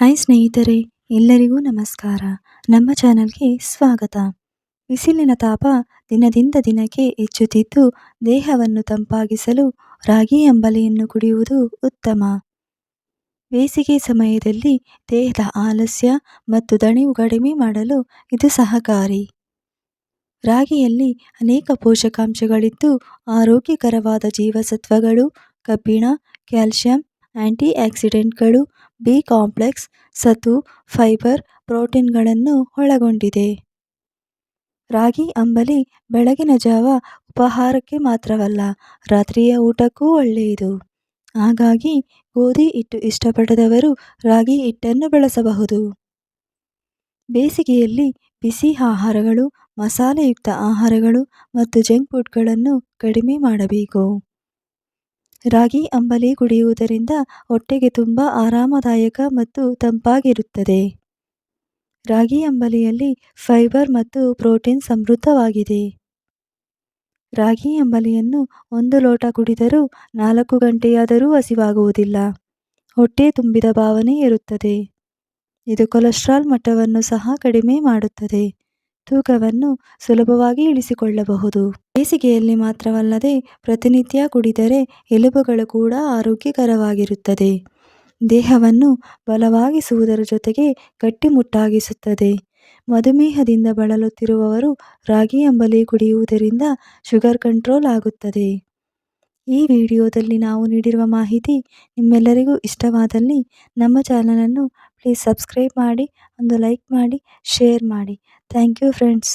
Hi ಸ್ನೇಹಿತರೆ, ಎಲ್ಲರಿಗೂ ನಮಸ್ಕಾರ. ನಮ್ಮ ಚಾನಲ್ಗೆ ಸ್ವಾಗತ. ಬಿಸಿಲಿನ ತಾಪ ದಿನದಿಂದ ದಿನಕ್ಕೆ ಹೆಚ್ಚುತ್ತಿದ್ದು, ದೇಹವನ್ನು ತಂಪಾಗಿಸಲು ರಾಗಿ ಅಂಬಲಿಯನ್ನು ಕುಡಿಯುವುದು ಉತ್ತಮ. ಬೇಸಿಗೆ ಸಮಯದಲ್ಲಿ ದೇಹದ ಆಲಸ್ಯ ಮತ್ತು ದಣಿವು ಕಡಿಮೆ ಮಾಡಲು ಇದು ಸಹಕಾರಿ. ರಾಗಿಯಲ್ಲಿ ಅನೇಕ ಪೋಷಕಾಂಶಗಳಿದ್ದು, ಆರೋಗ್ಯಕರವಾದ ಜೀವಸತ್ವಗಳು, ಕಬ್ಬಿಣ ಕ್ಯಾಲ್ಸಿಯಂ ಆಂಟಿ ಆಕ್ಸಿಡೆಂಟ್ಗಳು ಬಿ ಕಾಂಪ್ಲೆಕ್ಸ್ ಸತು ಫೈಬರ್ ಪ್ರೋಟೀನ್ಗಳನ್ನು ಒಳಗೊಂಡಿದೆ. ರಾಗಿ ಅಂಬಲಿ ಬೆಳಗಿನ ಜಾವ ಉಪಹಾರಕ್ಕೆ ಮಾತ್ರವಲ್ಲ, ರಾತ್ರಿಯ ಊಟಕ್ಕೂ ಒಳ್ಳೆಯದು. ಹಾಗಾಗಿ ಗೋಧಿ ಹಿಟ್ಟು ಇಷ್ಟಪಡದವರು ರಾಗಿ ಹಿಟ್ಟನ್ನು ಬಳಸಬಹುದು. ಬೇಸಿಗೆಯಲ್ಲಿ ಬಿಸಿ ಆಹಾರಗಳು, ಮಸಾಲೆಯುಕ್ತ ಆಹಾರಗಳು ಮತ್ತು ಜಂಕ್ ಫುಡ್ಗಳನ್ನು ಕಡಿಮೆ ಮಾಡಬೇಕು. ರಾಗಿ ಅಂಬಲಿ ಕುಡಿಯುವುದರಿಂದ ಹೊಟ್ಟೆಗೆ ತುಂಬ ಆರಾಮದಾಯಕ ಮತ್ತು ತಂಪಾಗಿರುತ್ತದೆ. ರಾಗಿ ಅಂಬಲಿಯಲ್ಲಿ ಫೈಬರ್ ಮತ್ತು ಪ್ರೋಟೀನ್ ಸಮೃದ್ಧವಾಗಿದೆ. ರಾಗಿ ಅಂಬಲಿಯನ್ನು ಒಂದು ಲೋಟ ಕುಡಿದರೂ ನಾಲ್ಕು ಗಂಟೆಯಾದರೂ ಹಸಿವಾಗುವುದಿಲ್ಲ. ಹೊಟ್ಟೆ ತುಂಬಿದ ಭಾವನೆ ಇರುತ್ತದೆ. ಇದು ಕೊಲೆಸ್ಟ್ರಾಲ್ ಮಟ್ಟವನ್ನು ಸಹ ಕಡಿಮೆ ಮಾಡುತ್ತದೆ. ತೂಕವನ್ನು ಸುಲಭವಾಗಿ ಇಳಿಸಿಕೊಳ್ಳಬಹುದು. ಬೇಸಿಗೆಯಲ್ಲಿ ಮಾತ್ರವಲ್ಲದೆ ಪ್ರತಿನಿತ್ಯ ಕುಡಿದರೆ ಎಲುಬುಗಳು ಕೂಡ ಆರೋಗ್ಯಕರವಾಗಿರುತ್ತದೆ. ದೇಹವನ್ನು ಬಲವಾಗಿಸುವುದರ ಜೊತೆಗೆ ಗಟ್ಟಿಮುಟ್ಟಾಗಿಸುತ್ತದೆ. ಮಧುಮೇಹದಿಂದ ಬಳಲುತ್ತಿರುವವರು ರಾಗಿ ಅಂಬಲಿ ಕುಡಿಯುವುದರಿಂದ ಶುಗರ್ ಕಂಟ್ರೋಲ್ ಆಗುತ್ತದೆ. ಈ ವಿಡಿಯೋದಲ್ಲಿ ನಾವು ನೀಡಿರುವ ಮಾಹಿತಿ ನಿಮ್ಮೆಲ್ಲರಿಗೂ ಇಷ್ಟವಾದಲ್ಲಿ ನಮ್ಮ ಚಾನಲನ್ನು ಪ್ಲೀಸ್ ಸಬ್ಸ್ಕ್ರೈಬ್ ಮಾಡಿ, ಒಂದು ಲೈಕ್ ಮಾಡಿ, ಶೇರ್ ಮಾಡಿ. Thank you friends.